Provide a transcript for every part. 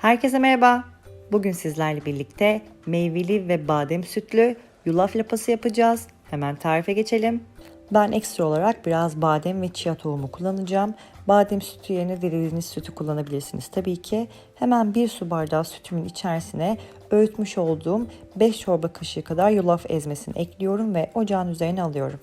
Herkese merhaba. Bugün sizlerle birlikte meyveli ve badem sütlü yulaf lapası yapacağız. Hemen tarife geçelim. Ben ekstra olarak biraz badem ve chia tohumu kullanacağım. Badem sütü yerine dilediğiniz sütü kullanabilirsiniz tabii ki. Hemen bir su bardağı sütümün içerisine öğütmüş olduğum 5 çorba kaşığı kadar yulaf ezmesini ekliyorum ve ocağın üzerine alıyorum.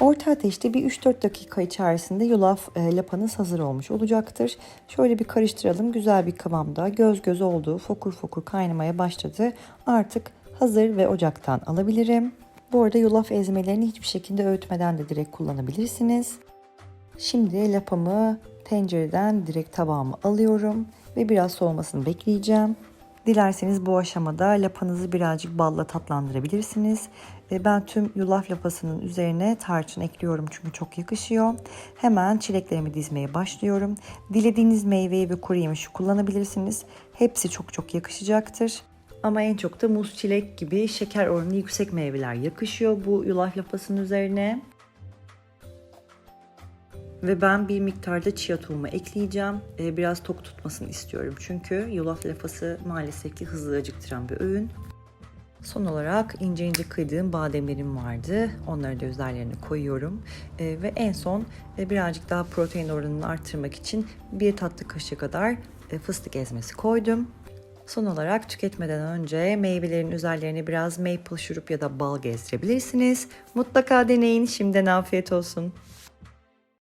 Orta ateşte bir 3-4 dakika içerisinde yulaf e, lapanız hazır olmuş olacaktır. Şöyle bir karıştıralım. Güzel bir kıvamda göz göz oldu. Fokur fokur kaynamaya başladı. Artık hazır ve ocaktan alabilirim. Bu arada yulaf ezmelerini hiçbir şekilde öğütmeden de direkt kullanabilirsiniz. Şimdi lapamı tencereden direkt tabağıma alıyorum ve biraz soğumasını bekleyeceğim. Dilerseniz bu aşamada lapanızı birazcık balla tatlandırabilirsiniz. Ben tüm yulaf lapasının üzerine tarçın ekliyorum çünkü çok yakışıyor. Hemen çileklerimi dizmeye başlıyorum. Dilediğiniz meyveyi ve kuru yemişi kullanabilirsiniz. Hepsi çok çok yakışacaktır. Ama en çok da muz, çilek gibi şeker oranı yüksek meyveler yakışıyor bu yulaf lapasının üzerine. Ve ben bir miktarda chia tohumu ekleyeceğim. Ee, biraz tok tutmasını istiyorum. Çünkü yulaf lapası maalesef ki hızlı acıktıran bir öğün. Son olarak ince ince kıydığım bademlerim vardı. Onları da üzerlerine koyuyorum. Ee, ve en son e, birazcık daha protein oranını arttırmak için bir tatlı kaşığı kadar e, fıstık ezmesi koydum. Son olarak tüketmeden önce meyvelerin üzerlerine biraz maple şurup ya da bal gezdirebilirsiniz. Mutlaka deneyin. Şimdiden afiyet olsun.